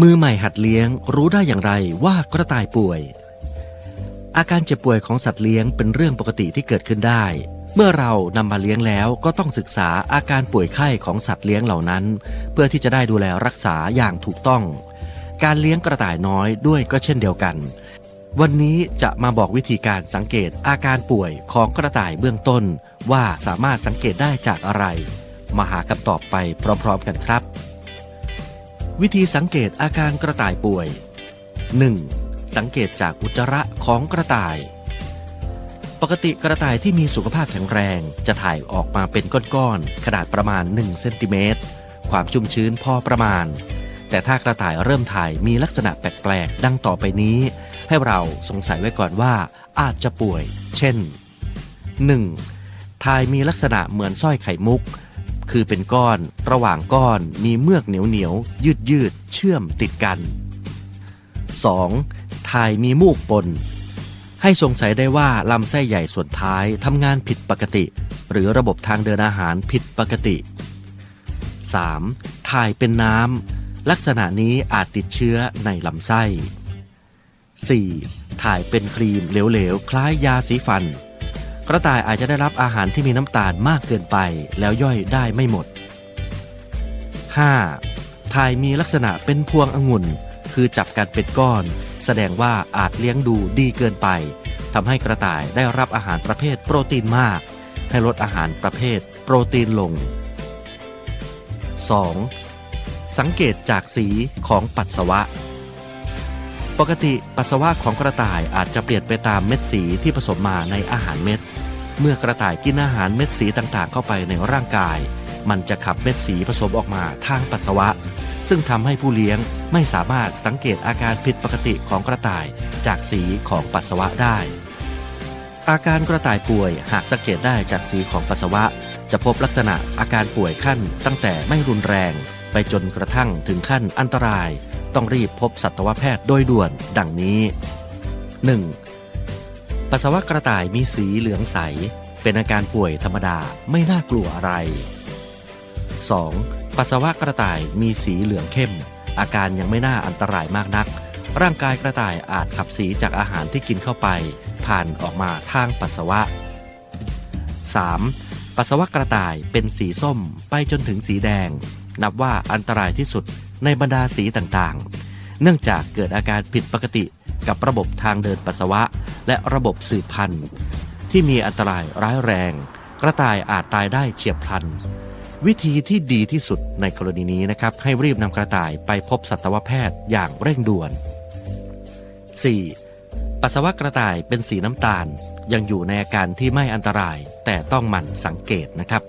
มือใหม่หัดเลี้ยงรู้ได้อย่างไรว่ากระต่ายป่วย อาการเจ็บป่วยของสัตว์เลี้ยงเป็นเรื่องปกติที่เกิดขึ้นได้ เมื่อเรานำมาเลี้ยงแล้วก็ต้องศึกษาอาการป่วยไข้ของสัตว์เลี้ยงเหล่านั้น เพื่อที่จะได้ดูแลรักษาอย่างถูกต้อง การเลี้ยงกระต่ายน้อยด้วยก็เช่นเดียวกัน วันนี้จะมาบอกวิธีการสังเกตอาการป่วยของกระต่ายเบื้องต้น ว่าสามารถสังเกตได้จากอะไร มาหาคำตอบไปพร้อม ๆ กันครับ วิธีสังเกตอาการกระต่ายป่วย 1. สังเกตจากอุจจาระของกระต่าย ปกติกระต่ายที่มีสุขภาพแข็งแรงจะถ่ายออกมาเป็นก้อนๆขนาดประมาณ 1 เซนติเมตร ความชุ่มชื้นพอประมาณ แต่ถ้ากระต่ายเริ่มถ่ายมีลักษณะแปลกๆ ดังต่อไปนี้ ให้เราสงสัยไว้ก่อนว่าอาจจะป่วย เช่น 1. ถ่ายมีลักษณะเหมือนสร้อยไข่มุก คือเป็นก้อน ระหว่างก้อนมีเมือกเหนียวเหนียวยืดยืดเชื่อมติดกัน 2. ถ่ายมีมูกปน ให้สงสัยได้ว่าลำไส้ใหญ่ส่วนท้ายทำงานผิดปกติ หรือระบบทางเดินอาหารผิดปกติ 3. ถ่ายเป็นน้ำลักษณะนี้อาจติดเชื้อในลำไส้ 4. ถ่ายเป็นครีมเหลวๆ คล้ายยาสีฟัน กระต่ายอาจจะได้รับอาหารที่มีน้ำตาลมากเกินไป แล้วย่อยได้ไม่หมด 5. ถ่ายมีลักษณะเป็นพวงองุ่น คือจับกันเป็นก้อน แสดงว่าอาจเลี้ยงดูดีเกินไปทำให้กระต่ายได้รับอาหารประเภทโปรตีนมาก ให้ลดอาหารประเภทโปรตีนลง 2. สังเกตจากสีของปัสสาวะ ปกติปัสสาวะของกระต่ายอาจจะเปลี่ยนไปตามเม็ดสีที่ผสมมาในอาหารเม็ด เมื่อกระต่ายกินอาหารเม็ดสีต่างๆ เข้าไปในร่างกาย มันจะขับเม็ดสีผสมออกมาทางปัสสาวะ ซึ่งทำให้ผู้เลี้ยงไม่สามารถสังเกตอาการผิดปกติของกระต่ายจากสีของปัสสาวะได้ อาการกระต่ายป่วยหากสังเกตได้จากสีของปัสสาวะ จะพบลักษณะอาการป่วยขั้นตั้งแต่ไม่รุนแรง ไปจนกระทั่งถึงขั้นอันตราย ต้องรีบพบสัตวแพทย์โดยด่วน ดังนี้ 1. ปัสสาวะกระต่ายมีสีเหลืองใส เป็นอาการป่วยธรรมดาไม่น่ากลัวอะไร 2. ปัสสาวะกระต่ายมีสีเหลืองเข้ม อาการยังไม่น่าอันตรายมากนัก ร่างกายกระต่ายอาจขับสีจากอาหารที่กินเข้าไป ผ่านออกมาทางปัสสาวะ 3. ปัสสาวะกระต่ายเป็นสีส้มไปจนถึงสีแดง นับว่าอันตรายที่สุด ในบรรดาสีต่างๆ เนื่องจากเกิดอาการผิดปกติกับระบบทางเดินปัสสาวะ และระบบสืบพันธุ์ ที่มีอันตรายร้ายแรง กระต่ายอาจตายได้เฉียบพลัน วิธีที่ดีที่สุดในกรณีนี้นะครับ ให้รีบนำกระต่ายไปพบสัตวแพทย์อย่างเร่งด่วน 4. ปัสสาวะกระต่ายเป็นสีน้ำตาลยังอยู่ในอาการที่ไม่อันตรายแต่ต้องหมั่นสังเกตนะครับ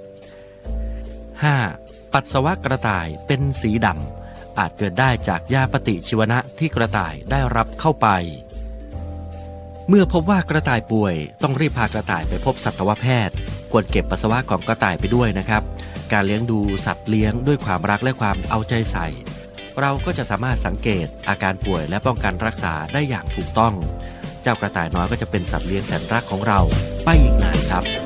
5. ปัสสาวะกระต่ายเป็นสีดำ อาจเกิดได้จากยาปฏิชีวนะที่กระต่ายได้รับเข้าไป เมื่อพบว่ากระต่ายป่วย ต้องรีบพากระต่ายไปพบสัตวแพทย์ ควรเก็บปัสสาวะของกระต่ายไปด้วยนะครับ การเลี้ยงดูสัตว์เลี้ยงด้วยความรักและความเอาใจใส่ เราก็จะสามารถสังเกตอาการป่วยและป้องกันรักษาได้อย่างถูกต้อง เจ้ากระต่ายน้อยก็จะเป็นสัตว์เลี้ยงแสนรักของเราไปอีกนานครับ